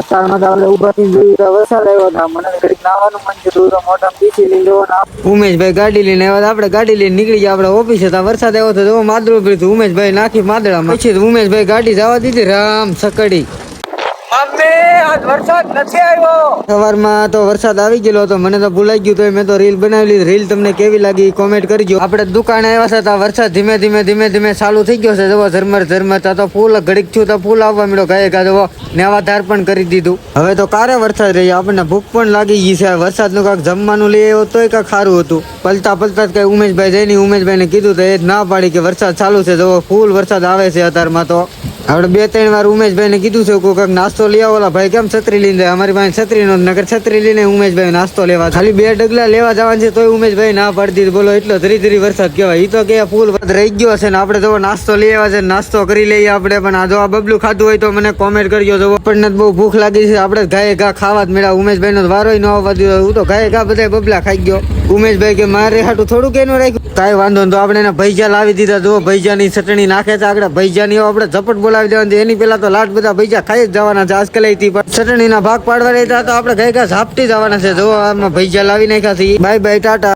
અત્યારમાં તો આપણે વરસાદ આવ્યો મને લીધો ઉમેશભાઈ ગાડી લઈને આપણે ગાડી લઈને નીકળી ગયા. આપણે ઓફિસે હતા. વરસાદ આવ્યો હતો તો ઉમેશભાઈ નાખી માદળામાં. પછી ઉમેશભાઈ ગાડી જવા દીધી. રામ સકડી. સવારમાં તો વરસાદ આવી ગયેલો હતો. મને તો ભૂલાઈ ગયું તો મેં તો રીલ બનાવી રીલ તમને કેવી લાગી કોમેન્ટ કરજો. આપણે દુકાને આવ્યા હતા વરસાદ ધીમે ધીમે ધીમે ધીમે ચાલુ થઈ ગયો છે. જવો ઝરમર ઝરમર. તા ફૂલ ઘડીક છું તો ફૂલ આવવા મળ્યો. ગાય ગા જવો નેવા ધાર પણ કરી દીધું. હવે તો કારે વરસાદ રહ્યો? આપણને ભૂખ પણ લાગી ગઈ છે. વરસાદનું કાંક જમવાનું લઈ આવ્યો તોય કાંક સારું હતું. પલતા પલતા જ કઈ ઉમેશભાઈ જઈને ઉમેશભાઈને કીધું તો એ જ ના પાડી કે વરસાદ ચાલુ છે. જવો ફૂલ વરસાદ આવે છે અત્યારમાં તો. આપણે બે, ત્રણ વાર ઉમેશભાઈ ને કીધું છે કોઈક નાસ્તો લઈ આવો. ભાઈ કેમ છત્રી લઈને જાય? અમારી પાસે છત્રી નો નગર છત્રી લઈને ઉમેશભાઈ નાસ્તો લેવા ખાલી બે ડગલા લેવા જવાનું છે, તોય ઉમેશભાઈ ના પડતી બોલો, એટલો ધીરે ધીરે વરસાદ કહેવાય. એ તો કે ફૂલ રહી ગયો છે ને, આપણે જો નાસ્તો લઈ આવ્યા છે નાસ્તો કરી લઈએ આપણે. પણ આ જો આ બબલું ખાધું હોય તો મને કોમેન્ટ કરજો જો આપણને બહુ ભૂખ લાગી છે, આપણે ગાય ઘા ખાવા જ મેળા ઉમેશભાઈ નો વારો ન આવવા દીધો. હું તો ગાય ઘા બધા બબલા ખાઈ ગયો. ઉમેશભાઈ કે, મારે હાટું થોડું કેનું રાખ્યું. કાંઈ વાંધો તો આપણે એના ભૈજા લાવી દીધા. જો ભૈજાની ચટણી નાખે છે. આગળ ભૈજાની આપણે ઝપટ બોલાવી દેવાની એની પેલા તો લાટ બધા ભૈજા ખાઈ જ જવાના છે. આજકાલથી પણ ચટણીના ભાગ પાડવા રહેતા તો આપણે ગઈ ઘા ઝાપટી જવાના છે. જો આમાં ભૈજા લાવી નાખ્યા છે. Bye bye, Tata.